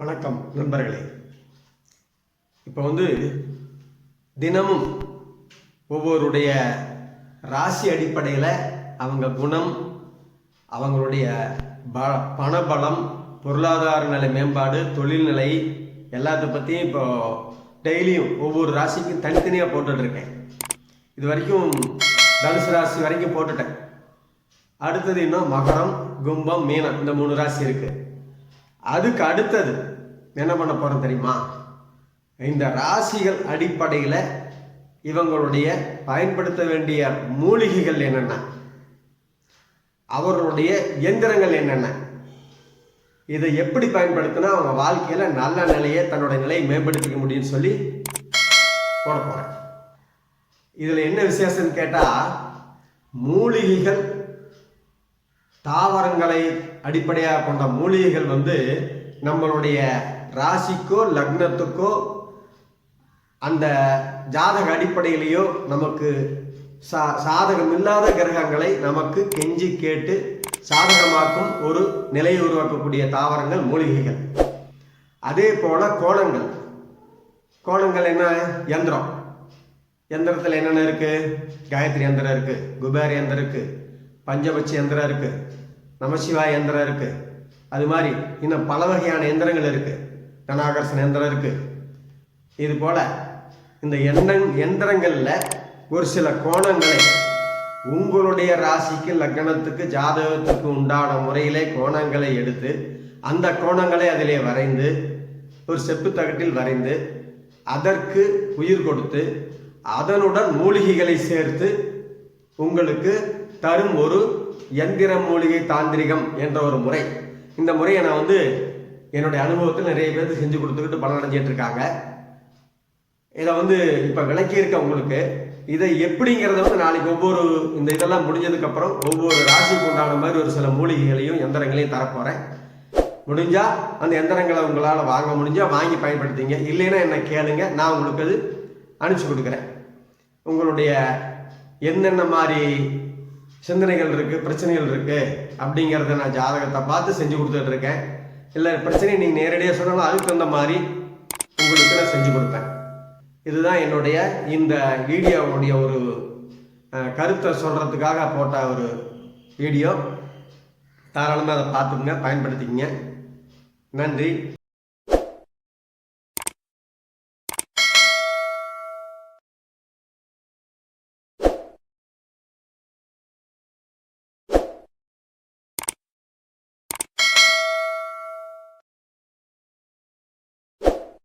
வணக்கம் நண்பர்களே. இப்போ வந்து தினமும் ஒவ்வொருடைய ராசி அடிப்படையில் அவங்க குணம் அவங்களுடைய ப பணபலம் பொருளாதார நிலை மேம்பாடு தொழில்நிலை எல்லாத்த பற்றியும் இப்போ டெய்லியும் ஒவ்வொரு ராசிக்கும் தனித்தனியாக போட்டுட்ருக்கேன். இது வரைக்கும் தனுசு ராசி வரைக்கும் போட்டுட்டேன். அடுத்தது இன்னும் மகரம் கும்பம் மீனம் இந்த மூணு ராசி இருக்குது அதுக்கு அடுத்தது என்ன பண்ண போகிறோம் தெரியுமா? இந்த ராசிகள் அடிப்படையில் இவங்களுடைய பயன்படுத்த வேண்டிய மூலிகைகள் என்னென்ன? அவர்களுடைய இயந்திரங்கள் என்னென்ன? இதை எப்படி பயன்படுத்தினா அவங்க வாழ்க்கையில் நல்ல நிலையை தன்னோட நிலையை மேம்படுத்திக்க முடியும்னு சொல்லி போட போகிறேன் இதில் என்ன விசேஷம்னு கேட்டால் மூலிகைகள் தாவரங்களை அடிப்படையாக கொண்ட மூலிகைகள் வந்து நம்மளுடைய ராசிக்கோ லக்னத்துக்கோ அந்த ஜாதக அடிப்படையிலேயோ நமக்கு சா சாதகம் இல்லாத கிரகங்களை நமக்கு கெஞ்சி கேட்டு சாதகமாக்கும் ஒரு நிலையை உருவாக்கக்கூடிய தாவரங்கள் மூலிகைகள். அதே போல கோணங்கள். கோணங்கள் என்ன? யந்திரம் யந்திரத்தில் என்னென்ன இருக்குது காயத்ரி யந்திரம் இருக்குது குபேர் யந்திரம் இருக்குது பஞ்சபட்ச யந்திரம் இருக்குது நமசிவாய யந்திரம் இருக்குது அது மாதிரி இன்னும் பல வகையான எந்திரங்கள் இருக்குது கனாகர்ஷன யந்திரம் இருக்குது இது போல் இந்த எண்ண எந்திரங்களில் ஒரு சில கோணங்களை உங்களுடைய ராசிக்கு லக்னத்துக்கு ஜாதகத்துக்கு உண்டான முறையிலே கோணங்களை எடுத்து அந்த கோணங்களை அதிலே வரைந்து ஒரு செப்பு தகட்டில் வரைந்து அதற்கு உயிர் கொடுத்து அதனுடன் மூலிகைகளை சேர்த்து உங்களுக்கு தரும் ஒரு எந்திர மூலிகை தாந்திரிகம் என்ற ஒரு முறை. இந்த முறையை நான் வந்து என்னுடைய அனுபவத்தில் நிறைய பேருக்கு செஞ்சு கொடுத்துக்கிட்டு பலன் அடைஞ்சிட்டு இருக்காங்க இதை வந்து இப்போ விளக்கியிருக்க உங்களுக்கு இதை எப்படிங்கிறத வந்து நாளைக்கு ஒவ்வொரு இந்த இதெல்லாம் முடிஞ்சதுக்கப்புறம் ஒவ்வொரு ராசிக்கு உண்டான மாதிரி ஒரு சில மூலிகைகளையும் எந்திரங்களையும் தரப்போகிறேன் முடிஞ்சால் அந்த எந்திரங்களை உங்களால் வாங்க முடிஞ்சால் வாங்கி பயன்படுத்திங்க. இல்லைன்னா என்ன கேளுங்க நான் உங்களுக்கு அது அனுப்பிச்சி கொடுக்குறேன். உங்களுடைய என்னென்ன மாதிரி சிந்தனைகள் இருக்குது பிரச்சனைகள் இருக்குது அப்படிங்கிறத நான் ஜாதகத்தை பார்த்து செஞ்சு கொடுத்துட்ருக்கேன். இல்லை பிரச்சனையை நீங்கள் நேரடியாக சொன்னாலும் அதுக்கு தகுந்த மாதிரி உங்களுக்கு நான் செஞ்சு கொடுப்பேன். இதுதான் என்னுடைய இந்த வீடியோவுடைய ஒரு கருத்தை சொல்கிறதுக்காக போட்ட ஒரு வீடியோ. தாராளமாக அதை பார்த்துக்குங்க பயன்படுத்திக்கங்க. நன்றி.